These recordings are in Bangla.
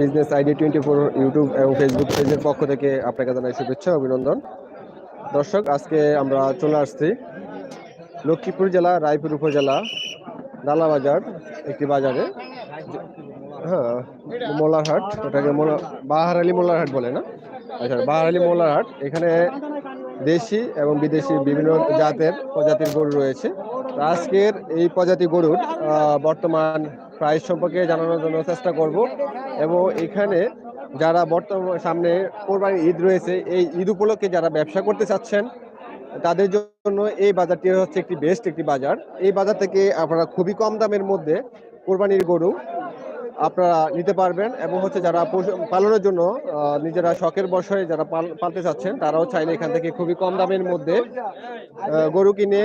Business ID twenty four YouTube এবং ফেসবুক পেজের পক্ষ থেকে আপনাকে জানাই শুভেচ্ছা, অভিনন্দন। দর্শক, আজকে আমরা চলে আসছি লক্ষ্মীপুর জেলা, রায়পুর উপজেলা ডালাবাজার একটি বাজারে। হ্যাঁ মোল্লারহাট, ওটাকে বাহার বাহারালি মোল্লারহাট বলে না? আচ্ছা বাহারালি মোল্লারহাট। এখানে দেশি এবং বিদেশি বিভিন্ন জাতের প্রজাতির গরু রয়েছে। আজকের এই প্রজাতি গরুর বর্তমান প্রাইস সম্পর্কে জানানোর জন্য চেষ্টা করব। এবং এখানে যারা বর্তমান সামনে কোরবানির ঈদ রয়েছে, এই ঈদ উপলক্ষে যারা ব্যবসা করতে চাচ্ছেন, তাদের জন্য এই বাজারটি হচ্ছে একটি বেস্ট একটি বাজার। এই বাজার থেকে আপনারা খুবই কম দামের মধ্যে কোরবানির গরু আপনারা নিতে পারবেন এবং হচ্ছে যারা পালনের জন্য নিজেরা শখের বসে যারা পাল- পালতে চাচ্ছেন, তারাও চাইলে এখান থেকে খুবই কম দামের মধ্যে গরু কিনে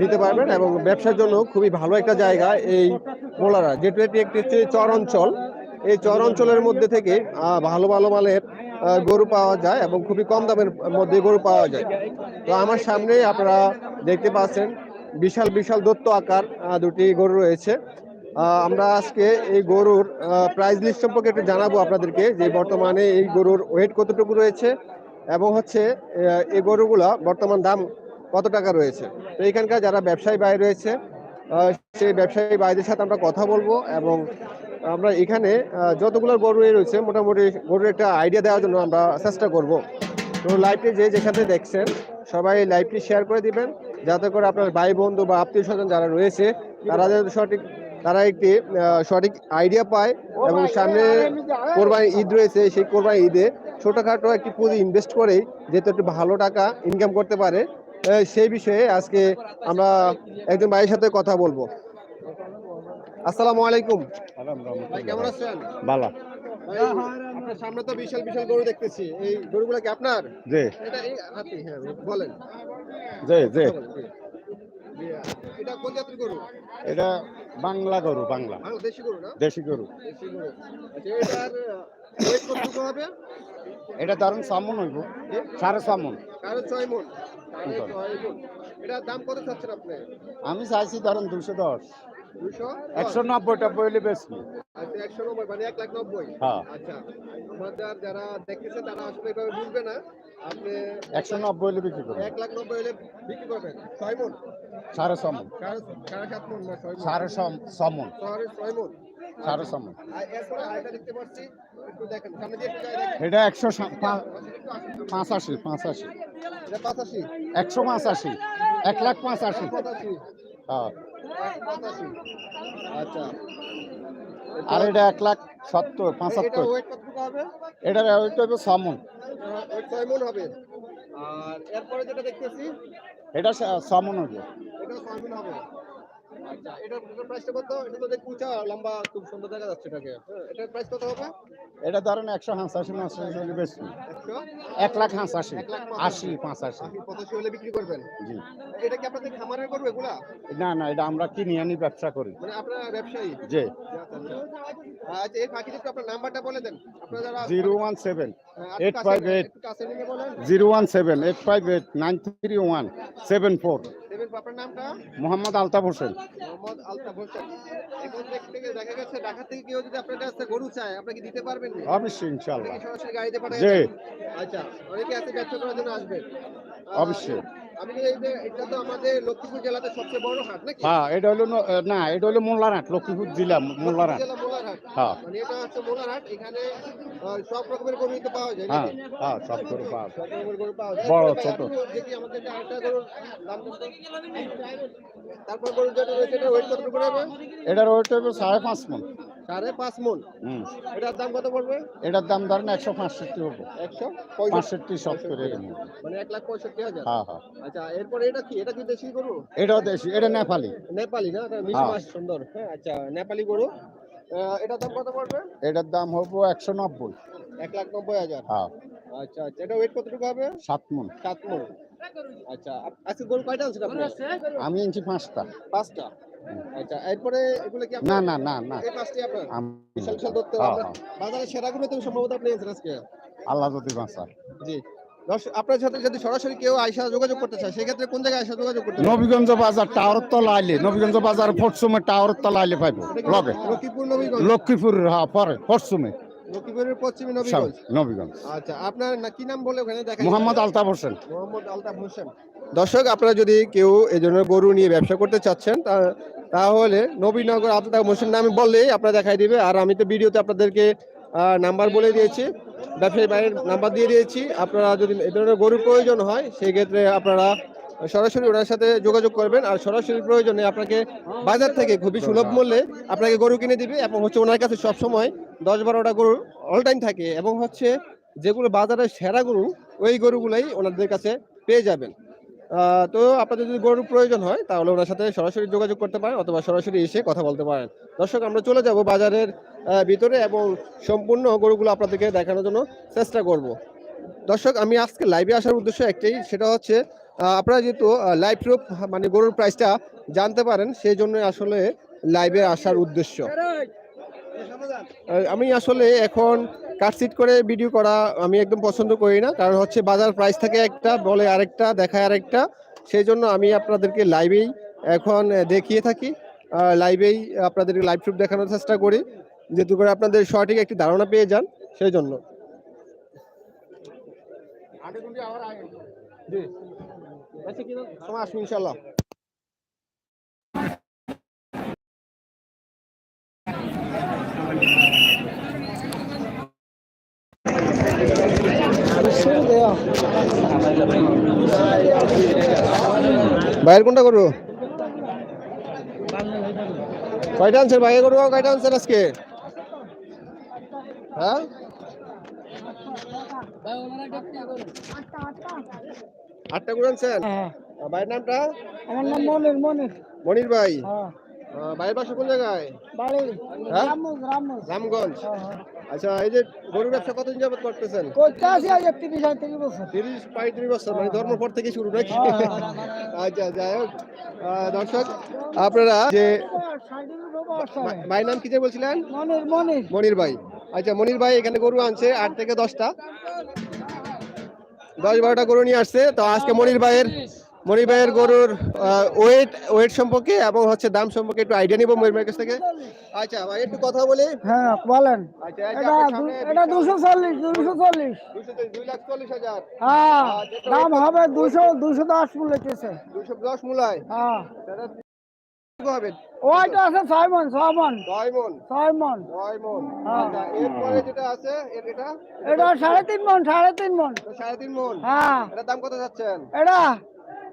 নিতে পারবেন এবং ব্যবসার জন্য খুবই ভালো একটা জায়গা এই মোলারা। যেহেতু এটি একটি চর অঞ্চল এই চর অঞ্চলের মধ্যে থেকে ভালো ভালো মালের গরু পাওয়া যায় এবং খুবই কম দামের মধ্যে গরু পাওয়া যায়। তো আমার সামনে আপনারা দেখতে পাচ্ছেন বিশাল বিশাল দত্ত আকার দুটি গরু রয়েছে। আমরা আজকে এই গরুর প্রাইস লিস্ট সম্পর্কে একটু জানাব আপনাদেরকে যে বর্তমানে এই গরুর ওয়েট কতটুকু রয়েছে এবং হচ্ছে এই গরুগুলা বর্তমান দাম কত টাকা রয়েছে। তো এখানকার যারা ব্যবসায়ী ভাই রয়েছে সেই ব্যবসায়ী ভাইদের সাথে আমরা কথা বলব এবং আমরা এখানে যতগুলো গরু রয়েছে, মোটামুটি গরুর একটা আইডিয়া দেওয়ার জন্য আমরা চেষ্টা করব। তো লাইভটি যে যেখানে দেখছেন, সবাই লাইভটি শেয়ার করে দিবেন, যাতে করে আপনার ভাই বন্ধু বা আত্মীয় স্বজন যারা রয়েছে, তারা সঠিক তারা একটি সঠিক আইডিয়া পায় এবং সামনে কোরবানি ঈদ রয়েছে সেই কোরবানি ঈদে ছোটখাটো একটি পুঁজি ইনভেস্ট করেই যেহেতু একটু ভালো টাকা ইনকাম করতে পারে সেই বিষয়ে আজকে আমরা একজন ভাইয়ের সাথে কথা বলব। আসসালামু আলাইকুম। কেমন আছেন? সামনে তো বিশাল বিশাল গরু দেখতেছি। এই গরুগুলো কি আপনার? জি। এটা এই হাতি হ্যাঁ বলেন। জি জি, এটা কোন জাতের গরু? এটা বাংলা গরু বাংলা। দেশি গরু না? দেশি গরু। দেশি গরু। আচ্ছা এটার ওয়েট কতটুকু হবে? এটা ধরুন সামন হইব। সাড়ে সামন সাড়ে ছয় মন। এটার দাম কত চাচ্ছেন আপনি? আমি চাইছি ধরুন দশ দুশো। একশো নব্বই বেশি। আচ্ছা একশো নব্বই মানে এক লাখ নব্বই? হ্যাঁ। আচ্ছা আমাদের যারা তারা আসলে এভাবে বুঝবে না। আপনি একশো নব্বই হলে বিক্রি করব এক লাখ নব্বই হলে বিক্রি করবেন। ছয় মন সাড়ে সাত মন মন ছয় মন এটা একশো পাঁচাশি পাঁচাশি। পাঁচাশি? একশো পাঁচাশি এক লাখ পাঁচাশি। হ্যাঁ। আচ্ছা। আর এটা এক লাখ সত্তর পঁচাত্তর ওয়েট হবে? এটা ওইটা হইব সমন ওয়েট মন হবে। আর এরপরে যেটা দেখতেছি এটা সামন সমন হইব এটা ছয় হবে। আচ্ছা এটার প্রাইসটা কত? এটা তো দেখতে উঁচা লম্বা খুব সুন্দর দেখা যাচ্ছে এটাকে। হ্যাঁ, এটার প্রাইস কত হবে? এটা ধরেন একশো হাঁসাশি মাসাশি হলে বেশি। একশো? এক লাখ হাঁসাশি আশি পাঁচাশি। পঁচাশি হলে বিক্রি করবেন? জি। এটা কি আপনাদের খামারের করবে এগুলা? না না এটা আমরা কিনে আনি ব্যবসা করি। মানে আপনারা ব্যবসায়ী? আচ্ছা এর বাকি একটু আপনার নাম্বারটা বলে দেন। আপনারা যারা zero one seven. Eight five eight zero one seven eight five eight nine three one seven four. আপনার নামটা? মোহাম্মদ আলতাফ হোসেন। মোহাম্মদ আলতাফ হোসেন। এখন দেখতে দেখা গেছে ঢাকা থেকে কেউ যদি আপনার কাছে গরু চায় আপনি কি দিতে পারবেন অবশ্যই ইনশাল্লাহ সরাসরি গাড়িতে পাঠায় জি। আচ্ছা অনেকে আছে ব্যবসা করার জন্য আসবে অবশ্যই। হ্যাঁ এটা হলো না এটা হলো মোল্লারহাট লক্ষ্মীপুর জেলা মোল্লারহাট হ্যাঁ মানে সব রকমের গরু পাওয়া যায় হ্যাঁ হ্যাঁ সব করে পাওয়া যায়। সব রকমের গরু পাওয়া যায় বড়, ছোট। আপনি দেখি আমাদের আরেকটা গরুর দাম কত? তারপর গরু যেটা রয়েছে এটা ওয়েট কত করে হবে এটার ওয়েট হবে সাড়ে পাঁচ মন সাড়ে পাঁচ মন? এটার দাম কত পড়বে? এটার দাম ধরেন একশো পাঁচষট্টি হবে একশো পাঁচষট্টি সত্তর এর মধ্যে। মানে এক লাখ পঁয়ষট্টি হাজার? হ্যাঁ হ্যাঁ। আচ্ছা এরপরে এটা কি? এটা কি দেশি গরু? এটাও দেশি এটা নেপালি। নেপালি না? এটা মিশ হ্যাঁ। মাছ সুন্দর। হ্যাঁ আচ্ছা নেপালি গরু। এটার দাম কত পড়বে? এটার দাম হব একশো নব্বই। এক লাখ নব্বই হাজার? হ্যাঁ। আচ্ছা আচ্ছা এটা ওয়েট কতটুকু হবে? সাত মন। সাত মন। আচ্ছা আজকে গরু কয়টা আনছেন আপনি? আমি ইঞ্চি পাঁচটা। পাঁচটা? আচ্ছা এরপরে এগুলো কি না আপনার না না না। এই পাঁচটি আপনার? বিশাল বিশাল দত্ত হ্যাঁ, হ্যাঁ। বাজারে সেরাগুলো তো সম্ভবত আপনি এনেছেন আজকে। আল্লাহ যদি বাঁচা জি। আপনার সাথে যদি সরাসরি কেউ আইসা যোগাযোগ করতে চায় সেক্ষেত্রে কোন জায়গায় আইসা যোগাযোগ করতে নবীগঞ্জ বাজার টাওয়ার তলা আইলে নবীগঞ্জ বাজার টাওয়ার তলা আইলে পাইব লগে। লক্ষ্মীপুর নবীগঞ্জ? লক্ষ্মীপুর হ্যাঁ পরে পশ্চিমে। লক্ষ্মীপুরের পশ্চিমী নবীগঞ্জ? নবীগঞ্জ। আচ্ছা আপনার কি নাম বলে ওখানে দেখা মোহাম্মদ আলতাফ হোসেন। মোহাম্মদ আলতাফ হোসেন। দর্শক আপনারা যদি কেউ এই জন্য গরু নিয়ে ব্যবসা করতে চাচ্ছেন তা- তাহলে নবীনগর আলতাফ হোসেন নামে বললেই আপনারা দেখাই দিবে। আর আমি তো ভিডিওতে আপনাদেরকে নাম্বার বলে দিয়েছি। ব্যবসায়ী ভাইয়ের নাম্বার দিয়ে দিয়েছি। আপনারা যদি এই ধরনের গরুর প্রয়োজন হয় সেই ক্ষেত্রে আপনারা সরাসরি ওনার সাথে যোগাযোগ করবেন আর সরাসরি প্রয়োজনে আপনাকে বাজার থেকে খুবই সুলভ মূল্যে আপনাকে গরু কিনে দিবে এবং হচ্ছে ওনার কাছে সবসময় দশ বারোটা গরু অল টাইম থাকে এবং হচ্ছে যেগুলো বাজারে সেরা গরু, ওই গরুগুলাই ওনাদের কাছে পেয়ে যাবেন। তো আপনাদের যদি গরুর প্রয়োজন হয়, তাহলে ওনার সাথে সরাসরি যোগাযোগ করতে পারেন অথবা সরাসরি এসে কথা বলতে পারেন। দর্শক, আমরা চলে যাব বাজারের ভিতরে এবং সম্পূর্ণ গরুগুলো আপনাদেরকে দেখানোর জন্য চেষ্টা করব। দর্শক, আমি আজকে লাইভে আসার উদ্দেশ্য একটাই, সেটা হচ্ছে আপনারা যেহেতু লাইভ প্রুফ মানে গরুর প্রাইসটা জানতে পারেন সেই জন্য আসলে লাইভে আসার উদ্দেশ্য। আমি আসলে এখন কাটসিট করে ভিডিও করা আমি একদম পছন্দ করি না কারণ হচ্ছে বাজার প্রাইস থাকে একটা বলে আরেকটা দেখায় আরেকটা। সেই জন্য আমি আপনাদেরকে লাইভেই এখন দেখিয়ে থাকি। লাইভেই আপনাদেরকে লাইভ প্রুফ দেখানোর চেষ্টা করি যেহেতু করে আপনাদের সঠিক একটি ধারণা পেয়ে যান সেই জন্য। জি। আচ্ছা, সময় আসুন ইনশাল্লাহ কোনটা করব? কয়টা আনছেন? বাইরে করব কয়টা আনছেন আজকে? হ্যাঁ? আটটা আনছেন হ্যাঁ, ভাইয়ের নামটা? আমার নাম মনির মনির। মনির ভাই? হ্যাঁ। ভাইয়ের বাসা কোন জায়গায়? হ্যাঁ? রামগঞ্জ। আচ্ছা এই যে গরুর ব্যবসা কতদিন যাবত করতেছেন? তিরিশ পঁয়ত্রিশ বছর মানে ধর্ম পর থেকে শুরু নাকি? আচ্ছা যাই হোক। দর্শক আপনারা যে ভা- ভাইয়ের নাম কি যে বলছিলেন? মনির ভাই। আচ্ছা মনির ভাই এখানে গরু আনছে আট থেকে দশটা। দশ বারোটা গরু নিয়ে আসছে। তো আজকে মনির ভাইয়ের মনির ভাইয়ের গরুর ওয়েট ওয়েট সম্পর্কে এবং হচ্ছে দাম সম্পর্কে একটু আইডিয়া নিব মনির ভাইয়ের কাছ থেকে। আচ্ছা ভাই একটু কথা বলি। হ্যাঁ বলেন। আচ্ছা এটা আপনার দু- সামনে এটা দুশো চল্লিশ দুশো চল্লিশ। দুশো চল্লিশ, দুই লাখ চল্লিশ হাজার। হ্যাঁ দাম হবে দুশো দুশো দশ বলেছে দুশো দশ মূলায়। হ্যাঁ। দাদা, ওইটা আছে ছয় মন ছয় মন ছয় মন ছয় মন ছয় মন হ্যাঁ। আচ্ছা এরপরে যেটা আছে এটা? এটা সাড়ে তিন মন সাড়ে তিন মন। সাড়ে তিন মন? হ্যাঁ। এটার দাম কত যাচ্ছেন? এটা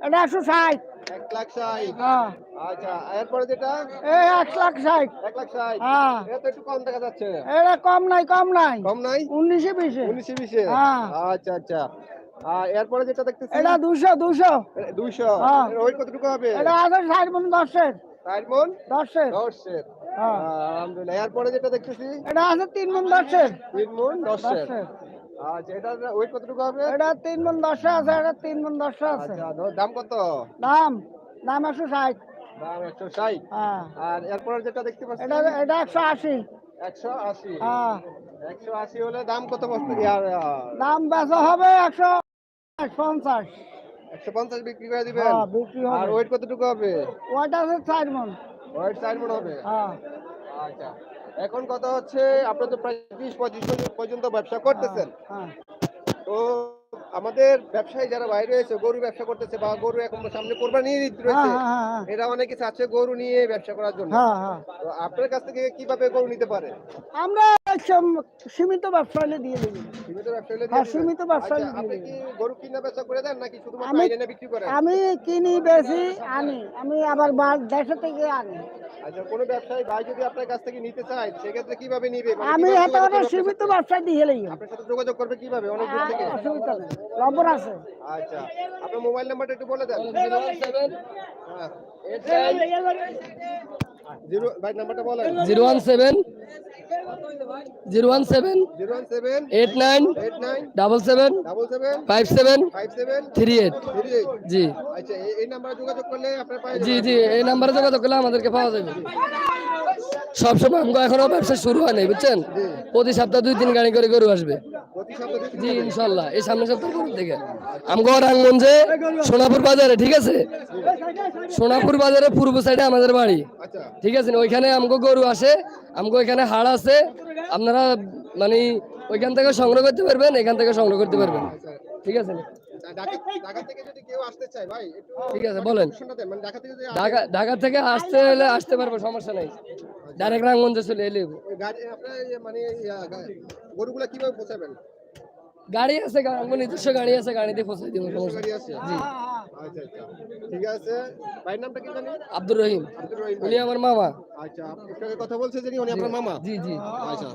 এটা একশো ষাট। এক লাখ ষাট। হ্যাঁ। আচ্ছা এরপরে যেটা? এই এক লাখ ষাট। এক লাখ ষাট। হ্যাঁ। এটা একটু কম দেখা যাচ্ছে। এটা কম নাই কম নাই। কম নাই? উনিশে বিশে। উনিশে বিশে? হ্যাঁ। আচ্ছা আচ্ছা। আর এরপরে যেটা দেখতেছি? এটা দুশো দুশো। দুইশো হ্যাঁ। ওই কতটুকু হবে? এটা ষাট মন দশের। মন দশের দশের হ্যাঁ। আলহামদুলিল্লাহ। এরপরে যেটা দেখতেছি? এটা আছে তিন মন দশের তিন মন দশের দশের আচ্ছা এটা ওই কতটুকু হবে? এটা তিন মন দশে আছে এটা তিন দশে আছে। দাম কত? দাম দাম একশো ষাট। দাম একশো ষাট। হ্যাঁ। আর এরপরে যেটা দেখতে পাচ্ছি? এটা এটা একশো আশি। একশো আশি। হ্যাঁ। একশো আশি হলে দাম কত বসতে দাম বেচা হবে একশো পঞ্চাশ। একশো পঞ্চাশ বিক্রি করে দিবেন? হ্যাঁ বিক্রি আর ওয়েট কতটুকু হবে? ওইটা আছে চার মন। ওয়েট চার মন হবে? হ্যাঁ। আচ্ছা। এখন কথা হচ্ছে আপনার তো প্রায় ত্রিশ পঁয়ত্রিশ পর্যন্ত ব্যবসা করতেছেন। হ্যাঁ তো আমাদের ব্যবসায়ী যারা বাইরে রয়েছে গরু ব্যবসা করতেছে বা গরু এখন সামনে কোরবানি ঈদ হ্যাঁ রয়েছে হ্যাঁ হ্যাঁ। এরা অনেকে চাচ্ছে গরু নিয়ে ব্যবসা করার জন্য। হ্যাঁ হ্যাঁ। তো আপনার কাছ থেকে কীভাবে গরু নিতে পারে? আমরা সম- সীমিত ব্যবসা হলে দিয়ে দেবো। সীমিত ব্যবসা হ্যাঁ, সীমিত ব্যবসা আচ্ছা, দিয়ে আপনি কি গরু কিনা বেচা করে দেন নাকি শুধুমাত্র আমি- আইনে বিক্রি করেন? আমি কিনি বেশি আনি। আমি আবার বার দেশে থেকে আনি। আচ্ছা কোনো ব্যবসায়ী ভাই যদি আপনার কাছ থেকে নিতে চায় সেক্ষেত্রে কীভাবে নিবে? মানে আমি অনেক সীমিত ব্যবসা দিয়ে হেলেই আপনার সাথে যোগাযোগ করবে কীভাবে? অনেক দূর থেকে। অসুবিধা নেই। নম্বর আছে। আচ্ছা আপনার মোবাইল নাম্বারটা একটু বলে দেন। হ্যাঁ। জিরো ভাই নাম্বারটা বলেন। Zero one seven. Zero one seven eight nine double seven five seven three eight জি। আচ্ছা এই- এই নাম্বারে যোগাযোগ করলে আপনার জি জি এই নাম্বারে যোগাযোগ করলে আমাদেরকে পাওয়া যাবে। সবসময় আমাকে এখনও ব্যবসা শুরু হয় নাই বুঝছেন? প্রতি সপ্তাহে দুই তিন গাড়ি করে গরু আসবে। জি ইনশাল্লাহ এই সামনের সপ্তাহ গরু থেকে? আমগো রাঙ্গঞ্জে সোনাপুর বাজারে ঠিক আছে? সোনাপুর বাজারে পূর্ব সাইডে আমাদের বাড়ি। আচ্ছা। ঠিক আছে ওইখানে আমগো গরু আসে। আমগো এখানে হাড় আছে, আপনারা মানে ওইখান থেকে সংগ্রহ করতে পারবেন, এখান থেকে সংগ্রহ করতে পারবেন। ঠিক আছে? ঢাকা থেকে আসতে হলে আসতে পারব, সমস্যা নাই। ডাইরেক্ট রাঙ্গঞ্জে চলে এলে পৌঁছাবেন গাড়ি আছে নিজস্ব গাড়ি আছে, গাড়ি দিয়ে পৌঁছে দিব, সমস্যা আচ্ছা আচ্ছা। ঠিক আছে। ভাইয়ের নামটা কি জানি? আব্দুর রহিম। আব্দুর রহিম। উনি আমার মামা। আচ্ছা আপনার কথা বলছে যিনি উনি আপনার মামা? জি জি। আচ্ছা।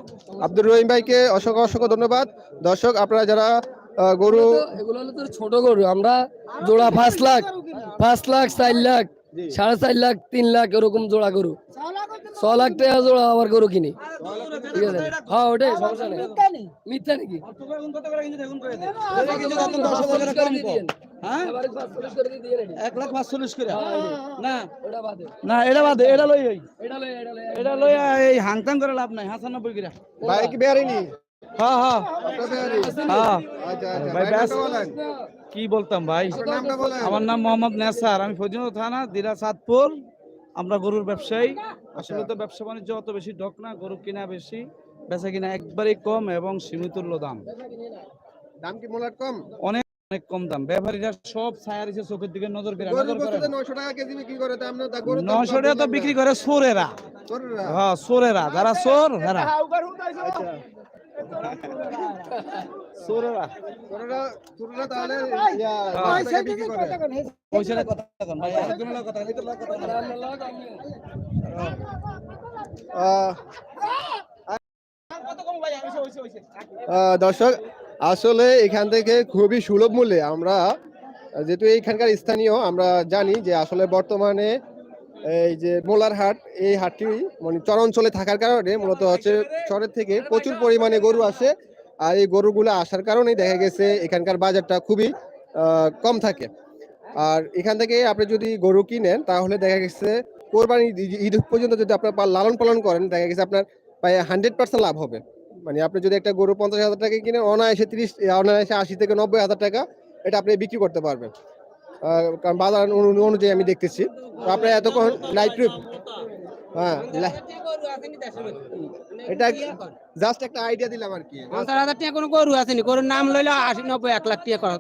আব্দুর রহিম ভাইকে অসংখ্য অসংখ্য ধন্যবাদ। দর্শক আপনারা যারা গরু এগুলো হলো ছোট গরু। আমরা জোড়া পাঁচ লাখ পাঁচ লাখ চার লাখ। সাড়ে চার লাখ তিন লাখ এরকম জোড়া গরু। ছ লাখ টাকা জোড়া আবার গরু কিনি। ঠিক আছে? হ্যাঁ ওটাই সমস্যা নেই। মিথ্যা নাকি। এক লাখ পাঁচচল্লিশ করে। না। না এটা বাদে এটা লই এটা লই, এটা লই, এটা লই এই হাংতাং করে লাভ নাই হাসানব্বই করে। ভাই বেয়ারিনি। হ্যাঁ হ্যাঁ। হ্যাঁ। আচ্ছা আচ্ছা কি বলতাম ভাই? আমার নাম মোহাম্মদ নেসার। আমি ফজিলত থানা দিরা সাদপুর আমরা গরুর ব্যবসায়ী। আসলে তো ব্যবসা বাণিজ্য অত বেশি ঢক না গরু কিনা বেশি বেচা কিনা একবারেই কম এবং সীমিতুল্য দাম। দাম কি মোলার কম? অনেক অনেক কম দাম। ব্যবহারীরা সব ছায়া দিছে চোখের দিকে নজর করে নজর করে 900 টাকা কেজি বিক্রি করে তা আমরা গরু নশো টাকা তো বিক্রি করে চোরেরা হ্যাঁ চোরেরা যারা চোর হেরা। চোরেরা গরুরা গরুরা তাহলে ইয়া। 900 টাকা বিক্রি করে কথা কন ভাই একজনের কথা এই তো লগ কথা আহ, আহ, দর্শক আসলে এখান থেকে খুবই সুলভ মূল্যে আমরা যেহেতু এইখানকার স্থানীয় আমরা জানি যে আসলে বর্তমানে এই যে মোলার হাট, এই হাটটি মানে চর অঞ্চলে থাকার কারণে মূলত হচ্ছে চরের থেকে প্রচুর পরিমাণে গরু আসে। আর এই গরুগুলো আসার কারণেই দেখা গেছে এখানকার বাজারটা খুবই কম থাকে। আর এখান থেকে আপনি যদি গরু কিনেন, তাহলে দেখা গেছে কোরবানি ঈদ- পর্যন্ত যদি আপনার লালন পালন করেন, দেখা গেছে আপনার প্রায় হান্ড্রেড পার্সেন্ট লাভ হবে। মানে আপনি যদি একটা গরু পঞ্চাশ হাজার টাকা কিনে অনায়াসে তিরিশ, অনায়াসে আশি থেকে নব্বই হাজার টাকা এটা আপনি বিক্রি করতে পারবেন। কারণ বাজার অনুযায়ী আমি দেখতেছি। তো আপনার এতক্ষণ লাইভ ট্রিপ হ্যাঁ এটা জাস্ট একটা আইডিয়া দিলাম আর কি। পঞ্চাশ হাজার টাকা কোনো গরু আসেনি গরুর নাম লইলে আশি নব্বই এক লাখ টাকা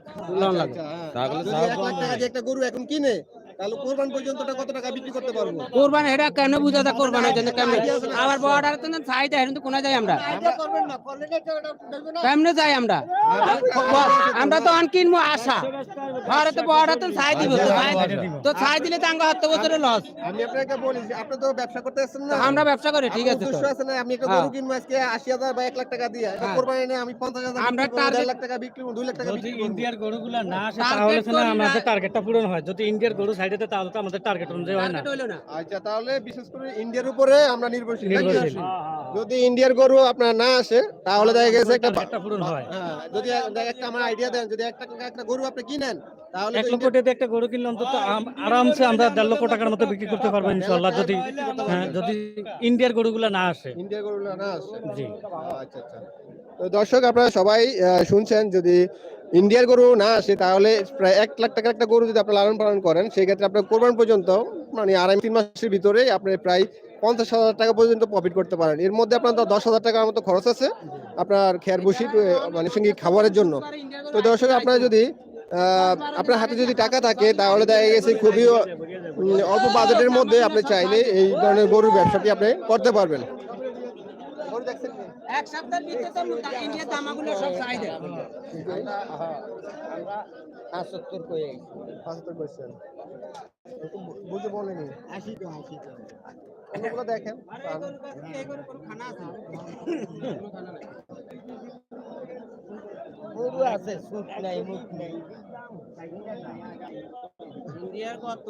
লোন লাগে আচ্ছা, হ্যাঁ। এক লাখ টাকা দিয়ে একটা গরু এখন কিনে তাহলে কোরবান পর্যন্ত কত টাকা বিক্রি করতে পারব? কোরবান এটা কেন বুঝা কোরবান হয়েছে কেমন? আবার বর্ডার তো চাহিদা এখন তো কোনে যাই আমরা? কেমনে যাই আমরা? আমরা তো অন কিনবো আশা। ঘরে তো তো ছাই দিব। তো ছাই দিলে তো আঙ্গ হত্য বছরের লস আমি আপনাকে বলি আপনি তো ব্যবসা করতে আসছেন না। আমরা ব্যবসা করি ঠিক আছে তো। আছে না? আমি একটা হ্যাঁ। গরু কিনবো আজকে আশি হাজার বা এক লাখ টাকা দিয়ে। এটা হ্যাঁ। কোরবানি এনে আমি পঞ্চাশ হাজার আমরা বিক্রি করব, লাখ টাকা বিক্রি করব, দুই লাখ টাকা বিক্রি করব। ইন্ডিয়ার গরুগুলা না আসে তাহলে। আমাদের টার্গেটটা পূরণ হয়। যদি ইন্ডিয়ার গরু সাইডে তাহলে তো আমাদের টার্গেট অনুযায়ী হয় না। আচ্ছা তাহলে বিশেষ করে ইন্ডিয়ার উপরে আমরা নির্ভরশীল যদি ইন্ডিয়ার গরু আপনার না আসে তাহলে দেখা গেছে একটা টার্গেটটা পূরণ হয়। হ্যাঁ যদি একটা আমার আইডিয়া দেন যদি একটা একটা গরু আপনি কিনেন তাহলে এক লক্ষ টাকা একটা গরু কিনলে অন্তত আরামসে আমরা দেড় লক্ষ টাকার মতো বিক্রি করতে পারব ইনশাল্লাহ যদি হ্যাঁ যদি ইন্ডিয়ার গরুগুলা না আসে। ইন্ডিয়ার গরু না আসে। জি। আচ্ছা আচ্ছা। তো দর্শক আপনারা সবাই শুনছেন যদি ইন্ডিয়ার গরু না আসে, তাহলে প্রায় এক লাখ টাকার একটা গরু যদি আপনি লালন পালন করেন সেই ক্ষেত্রে আপনার কোরবান পর্যন্ত মানে আড়াই তিন মাসের ভিতরে আপনি প্রায় পঞ্চাশ হাজার টাকা পর্যন্ত প্রফিট করতে পারেন। এর মধ্যে আপনার দশ হাজার টাকার মতো খরচ আছে, আপনার খেয়ার বসি মানে সঙ্গে খাবারের জন্য। তো দর্শক, আপনারা যদি আপনার হাতে যদি টাকা থাকে, তাহলে দেখা গেছে খুবই অল্প বাজেটের মধ্যে আপনি চাইলে এই ধরনের গরুর ব্যবসাটি আপনি করতে পারবেন। এক সপ্তাহের ভিতরে তো ইন্ডিয়ার দামাগুলো সব পঁচাত্তর পার্সেন্ট বুঝে বলেনি। আশি তো আশি অন্যগুলো দেখেন। আছে গরু আছে সুখ নাই মুখ নাই। ইন্ডিয়ার কত?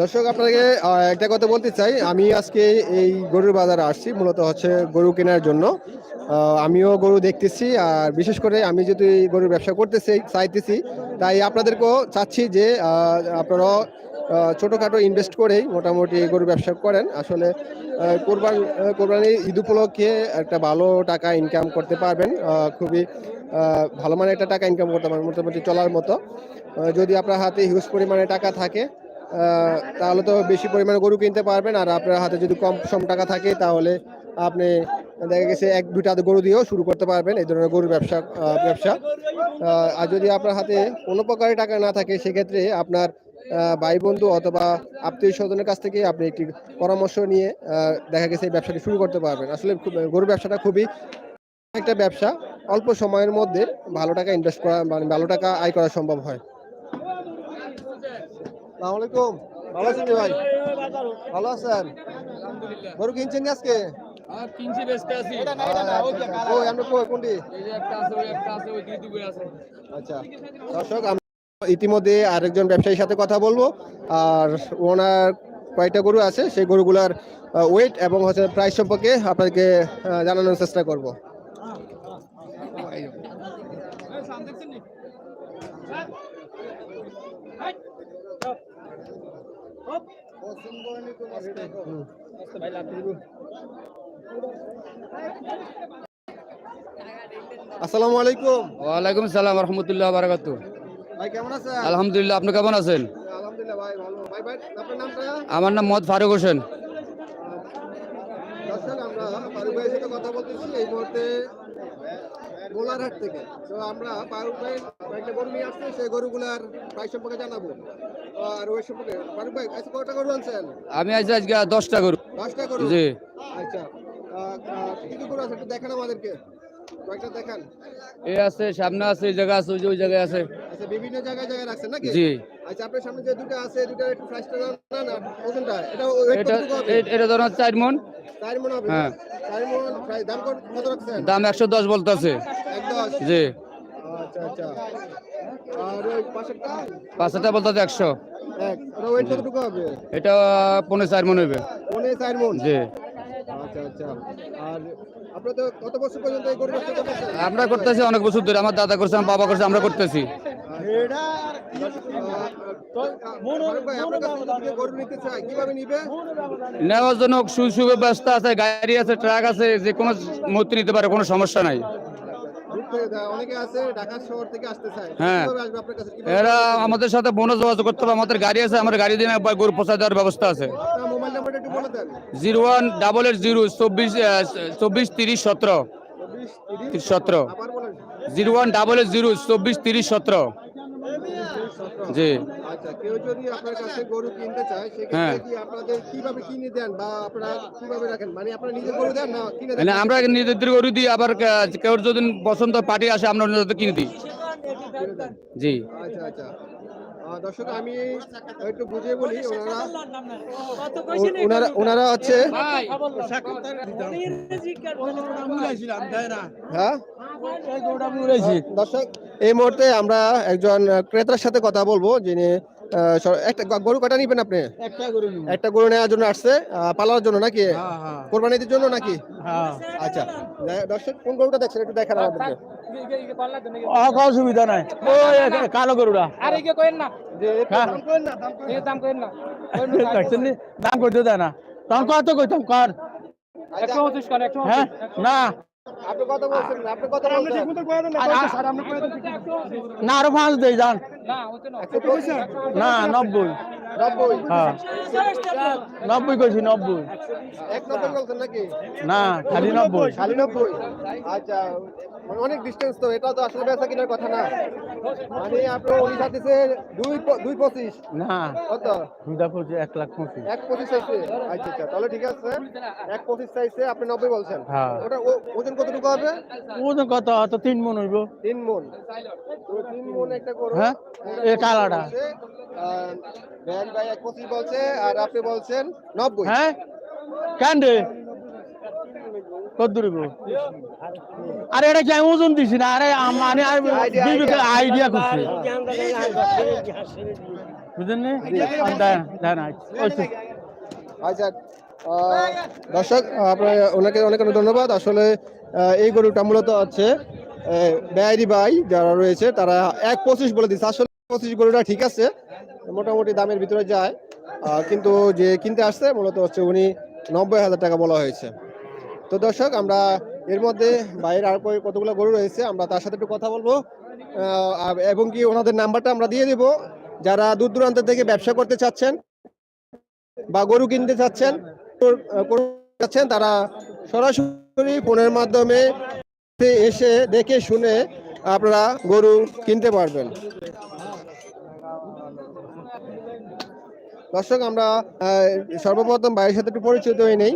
দর্শক, আপনাকে একটা কথা বলতে চাই। আমি আজকে এই গরুর বাজারে আসছি, মূলত হচ্ছে গরু কেনার জন্য। আমিও গরু দেখতেছি, আর বিশেষ করে আমি যদি এই গরুর ব্যবসা করতেছি, চাইতেছি, তাই আপনাদেরকেও চাচ্ছি যে আপনারাও ছোটোখাটো ইনভেস্ট করেই মোটামুটি গরুর ব্যবসা করেন। আসলে কোরবান কোরবানি ঈদ উপলক্ষে একটা ভালো টাকা ইনকাম করতে পারবেন। খুবই ভালো মানের একটা টাকা ইনকাম করতে পারবেন, মোটামুটি চলার মতো। যদি আপনার হাতে হিউজ পরিমাণে টাকা থাকে তাহলে তো বেশি পরিমাণে গরু কিনতে পারবেন। আর আপনার হাতে যদি কম সম টাকা থাকে, তাহলে আপনি দেখা গেছে এক দুইটা গরু দিয়েও শুরু করতে পারবেন এই ধরনের গরুর ব্যবসা ব্যবসা। আর যদি আপনার হাতে কোনো প্রকারের টাকা না থাকে, সেক্ষেত্রে আপনার ভাই বন্ধু অথবা আত্মীয় স্বজনের কাছ থেকে আপনি একটি পরামর্শ নিয়ে দেখা গেছে এই ব্যবসাটি শুরু করতে পারবেন। আসলে গরুর ব্যবসাটা খুবই একটা ব্যবসা। অল্প সময়ের মধ্যে ভালো টাকা ইনভেস্ট করা মানে ভালো টাকা আয় করা সম্ভব হয়। আসসালামু আলাইকুম। ভালো আছেন ভাই? ভালো আছেন? গরু কিনছেন আজকে? আছে। আচ্ছা। দর্শক ইতিমধ্যে আরেকজন ব্যবসায়ীর সাথে কথা বলব। আর ওনার কয়েকটা গরু আছে? সেই গরুগুলার ওয়েট এবং হচ্ছে প্রাইস সম্পর্কে আপনাদেরকে আহ, জানানোর চেষ্টা করব। আসসালামু আলাইকুম। ওয়ালাইকুম সালাম রহমতুল্লাহ বারাকাতু। ভাই কেমন আছেন? আলহামদুলিল্লাহ আপনি কেমন আছেন? আলহামদুলিল্লাহ ভাই ভালো। ভাই ভাই আপনার নামটা? আমার নাম মোহাম্মদ ফারুক হোসেন। দর্শক আমরা ফারুক ভাইয়ের সাথে কথা বলতেছি এই মুহূর্তে গোলারহাট থেকে। তো আমরা ফারুক ভাই একটা গরু নিয়ে আসছে সেই গরুগুলার প্রাইস সম্পর্কে জানাব। আর ওই সম্পর্কে ফারুক ভাই আজকে কয়টা গরু আনছেন? আমি আজ আজকে দশটা গরু। দশটা গরু? জি। আচ্ছা কি কি গরু আছে একটু দেখান আমাদেরকে। কয়েকটা দেখান। এই আছে সামনে আছে এই জায়গা আছে ওই জায়গায় আছে। আচ্ছা বিভিন্ন জায়গায় জায়গায় রাখছেন নাকি? জি। আচ্ছা আপনার সামনে যে দুটো আছে দুটো একটু প্রাইসটা জানান ওজনটা এটা এটা? এ- ধরুন চার মন হ্যাঁ। দাম একশো দশ বলতেছে। জি। আচ্ছা আচ্ছা। পাঁচটা বলতেছে একশো। হবে? এটা পনেরো চার মন মন? জি। আচ্ছা আমরা করতেছি অনেক বছর ধরে। আমার দাদা করছে আমার বাবা করছে আমরা করতেছি। নেওয়ার জন্য সুযোগ ব্যবস্থা আছে গাড়ি আছে ট্রাক আছে যে কোনো মূর্তি নিতে পারে কোনো সমস্যা নাই। দূর থেকে দা- অনেকে আছে ঢাকা শহর থেকে আসতে চায়। হ্যাঁ। কীভাবে আসবে আপনার কাছে কীভাবে এরা আমাদের সাথে বোনও যোগাযোগ করতে হবে আমাদের গাড়ি আছে আমার গাড়ি দিয়ে একবার গরু পৌঁছে দেওয়ার ব্যবস্থা আছে। আপনার মোবাইল নাম্বারটা একটু বলে দেন। Zero one double eight zero চব্বিশ চব্বিশ তিরিশ সতেরো। সতেরো। Zero one double eight zero চব্বিশ তিরিশ সতেরো। জি। আচ্ছা কেউ যদি আপনার কাছে গরু কিনতে চায় হ্যাঁ। সেক্ষেত্রে কি আপনাদের কীভাবে কিনে দেন বা আপনারা কীভাবে রাখেন? মানে আপনারা নিজে গরু দেন না কিনে দেন? মানে আমরা নিজেদের গরু দিই আবার কেউ যদি বসন্ত পার্টি আসে আমরা নিজেদের কিনে দিই। জি। আচ্ছা আচ্ছা। দর্শক আমি একটু বুঝিয়ে বলি ওনারা ওনারা ওনারা হচ্ছে হ্যাঁ? দর্শক এই মুহূর্তে আমরা একজন ক্রেতার সাথে কথা বলব যিনি আহ, একটা গরু কাটা নিবেন আপনি? একটা গরু একটা গরু নেওয়ার জন্য আসছে পালার জন্য নাকি? হ্যাঁ, হ্যাঁ, জন্য নাকি? হ্যাঁ। আচ্ছা দর্শক কোন গরুটা দেখছেন একটু দেখান আমাদেরকে। অসুবিধা নাই। ওই কালো গরুটা আরে কে কইন না? হ্যাঁ। দাম না, দাম করেন। এ না। দেখছেন দাম করতে দেয় না। তখন কত কইতাম? কর? 125 কোন 125 হ্যাঁ? না। আপনি কত বলছেন? আপনি কত বলছেন? না আরও পাঁচ দেই যান? না নব্বই। নব্বই। হ্যাঁ। নব্বই কইছি নব্বই। এক নব্বই বলছেন নাকি? না খালি নব্বই। খালি নব্বই? আচ্ছা মানে অনেক ডিস্টেন্স তো এটা তো আসলে বেচা কিনার কথা না। মানে আপনার উনি চাইতেছে দুই দুই পঁচিশ। না কত? দুইটা পড়ছে এক লাখ পঁচিশ। এক পঁচিশ চাইছে? আচ্ছা আচ্ছা তাহলে ঠিক আছে। এক পঁচিশ চাইছে আপনি নব্বই বলছেন। হ্যাঁ। ওটা ওজন কতটুকু হবে? ওজন কত? অত তিন মন হইব। তিন মন। তিন মন একটা হ্যাঁ? এ কালাটা। ভ্যান ভাই এক পঁচিশ বলছে আর আপনি বলছেন নব্বই। হ্যাঁ? কেন রে? কত আরে এটা কি ওজন দিছি না? আরে মানে আইডিয়া করছি। বুঝলেন নি? আর দেন, দেন, ওই তো। আচ্ছা দর্শক আপনার ওনাকে অনেক অনেক ধন্যবাদ। আসলে এই গরুটা মূলত হচ্ছে বেআইরি ভাই যারা রয়েছে তারা এক পঁচিশ বলে দিচ্ছে আসলে পঁচিশ গরুটা ঠিক আছে মোটামুটি দামের ভিতরে যায় কিন্তু যে কিনতে আসছে মূলত হচ্ছে উনি নব্বই হাজার টাকা বলা হয়েছে। তো দর্শক, আমরা এর মধ্যে বাইরের আর কতগুলো গরু রয়েছে, আমরা তার সাথে একটু কথা বলব। এবং কি ওনাদের নাম্বারটা আমরা দিয়ে দেবো। যারা দূর দূরান্ত থেকে ব্যবসা করতে চাচ্ছেন বা গরু কিনতে চাচ্ছেন চাচ্ছেন, তারা সরাসরি ফোনের মাধ্যমে এসে দেখে শুনে আপনারা গরু কিনতে পারবেন। দর্শক, আমরা সর্বপ্রথম ভাইয়ের সাথে একটু পরিচিত হয়ে নেই।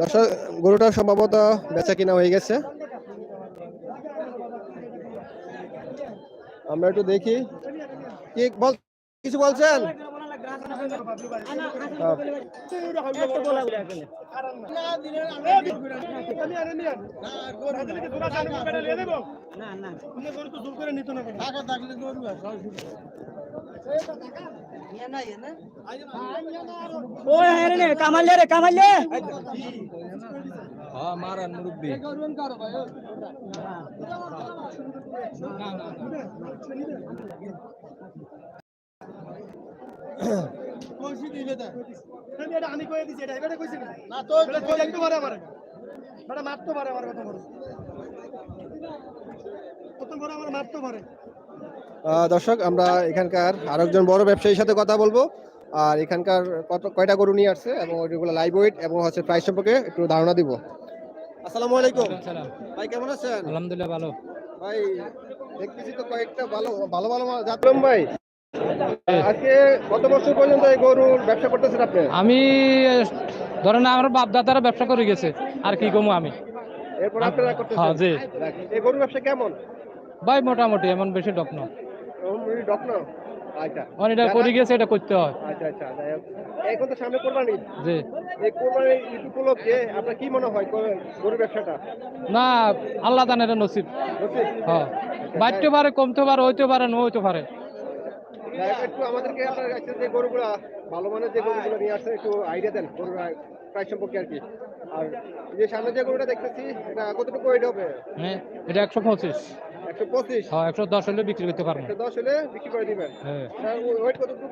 দর্শক, গরুটা সম্ভবত বেচা কিনা হয়ে গেছে। আমরা একটু দেখি। কি বল কিছু বলছেন? আহ, ওই হ্যাঁ রে কামালে রে কামালে দর্শক আমরা এখানকার আরেকজন বড় ব্যবসায়ীর সাথে কথা বলব আর এখানকার কত কয়টা গরু নিয়ে আসছে এবং ওইগুলো লাইভ ওয়েট এবং হচ্ছে প্রাইস সম্পর্কে একটু ধারণা দিব আসসালামু আলাইকুম ভাই কেমন আছেন আলহামদুলিল্লাহ ভালো ভাই দেখতেছি তো কয়েকটা ভালো ভালো ভালো জাতলাম ভাই আজকে কত বছর পর্যন্ত এই গরুর ব্যবসা করতেছেন আপনি? আমি ধরেন আমার বাপ দাদারা ব্যবসা করে গেছে আর কি কমু আমি? এরপর আপনারা হ্যাঁ জি। এই গরুর ব্যবসা কেমন? ভাই মোটামুটি এমন বেশি ডক না। ডক্টর আচ্ছা। মানে এটা করে গেছে এটা করতে হয়। আচ্ছা আচ্ছা এখন তো সামনে কোরবানি জি। এই কোরবানি উপলক্ষে আপনার কি মনে হয় গরুর ব্যবসাটা? না আল্লাহ দানের নসিব? হ্যাঁ। বাড়তে পারে কমতে পারে হইতে পারে না হইতে পারে। একটু আমাদেরকে আপনার কাছে যে গরুগুলা ভালো মানের যে গরুগুলো নিয়ে আসছে একটু আইডিয়া দেন গরুর প্রাইস সম্পর্কে আর কি। আর এই যে সামনে যে গরুটা দেখতেছি এটা কতটুকু ওয়েট হবে? হ্যাঁ এটা একশো পঁচিশ। একশো পঁচিশ? হ্যাঁ একশো দশ হলে বিক্রি করতে একশো দশ হলে বিক্রি করে দিবেন। হ্যাঁ। ওয়েট কতটুকু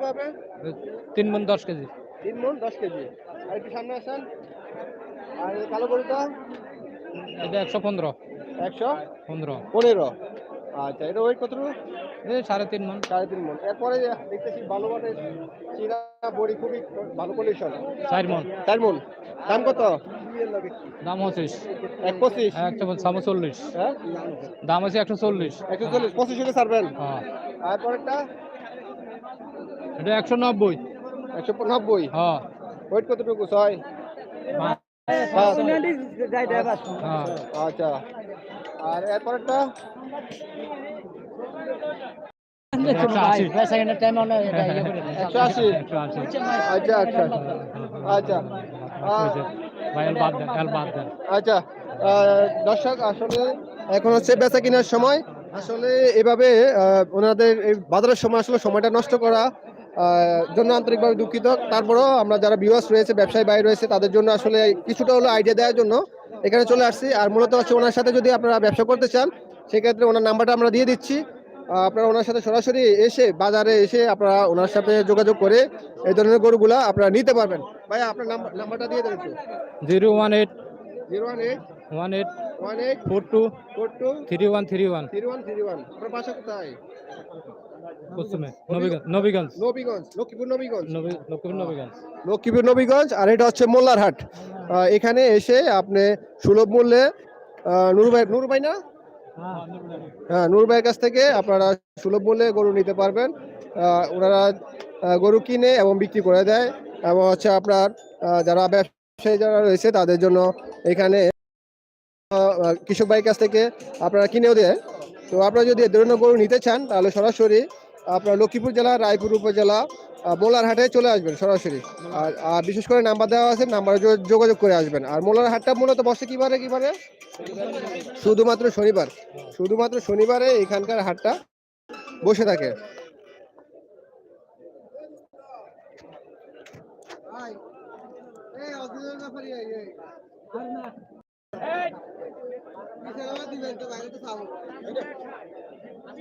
তিন মন দশ কেজি। তিন মন দশ কেজি। আর একটু সামনে আসেন। আর কালো গরুটা? এটা একশো পনেরো। একশো পনেরো। পনেরো। আচ্ছা এটা ওয়েট কতটুকু? সাড়ে তিন মন। সাড়ে তিন মন। এরপরে দেখতেছি ভালো মানের চিরা বড়ি খুবই ভালো কন্ডিশন চার মন। চার মন। দাম কত? দাম পঁচিশ এক পঁচিশ? একশো সামো চল্লিশ। হ্যাঁ? দাম আছে একশো চল্লিশ। একশো চল্লিশ। পঁচিশ হলে ছাড়বেন? হ্যাঁ। আর পরেরটা এটা একশো নব্বই। একশো নব্বই? হ্যাঁ। ওয়েট কতটুকু? ছয়। পাঁচ। হ্যাঁ। আচ্ছা। আর এরপরেরটা একশো আশি একশো আশি একশো আশি আচ্ছা আচ্ছা আচ্ছা আচ্ছা দর্শক আসলে এখন হচ্ছে বেচা কেনার সময় আসলে এভাবে ওনাদের বাজারের সময় আসলে সময়টা নষ্ট করা জন্য আন্তরিকভাবে দুঃখিত তারপরেও আমরা যারা ভিউয়ার্স রয়েছে ব্যবসায়ী বাইরে রয়েছে তাদের জন্য আসলে কিছুটা হলো আইডিয়া দেওয়ার জন্য এখানে চলে আসছি আর মূলত হচ্ছে ওনার সাথে যদি আপনারা ব্যবসা করতে চান সেক্ষেত্রে ওনার নাম্বারটা আমরা দিয়ে দিচ্ছি আপনারা ওনার সাথে সরাসরি এসে বাজারে এসে আপনারা ওনার সাথে যোগাযোগ করে এই ধরনের গরুগুলা আপনারা নিতে পারবেন। ভাইয়া আপনার নাম্বার নাম্বারটা দিয়ে দেবেন zero one eight zero one eight one eight one eight four two four two three one three one. Three one three one. আপনার বাসা কোথায়? লক্ষ্মীপুর নবীগঞ্জ। আর এটা হচ্ছে মোল্লারহাট। এখানে এসে আপনি সুলভ মূল্যে আহ, নুরুভাই নুরু ভাই না? হ্যাঁ নুরু ভাইয়ের কাছ থেকে আপনারা সুলভ মূল্যে গরু নিতে পারবেন। ওনারা গরু কিনে এবং বিক্রি করে দেয় এবং হচ্ছে আপনার যারা ব্যবসায়ী যারা রয়েছে তাদের জন্য এখানে কৃষক ভাইয়ের কাছ থেকে আপনারা কিনেও দেয়। তো আপনারা যদি এ ধরনের গরু নিতে চান তাহলে সরাসরি আপনার লক্ষ্মীপুর জেলা, রায়পুর উপজেলা মোলারহাটে চলে আসবেন সরাসরি। আর বিশেষ করে নাম্বার দেওয়া আছে, নাম্বারে যোগাযোগ করে আসবেন। আর মোলারহাটটা মূলত বসে কিবারে কিবারে শুধুমাত্র শনিবার। শুধুমাত্র শনিবারে এখানকার হাটটা বসে থাকে। তো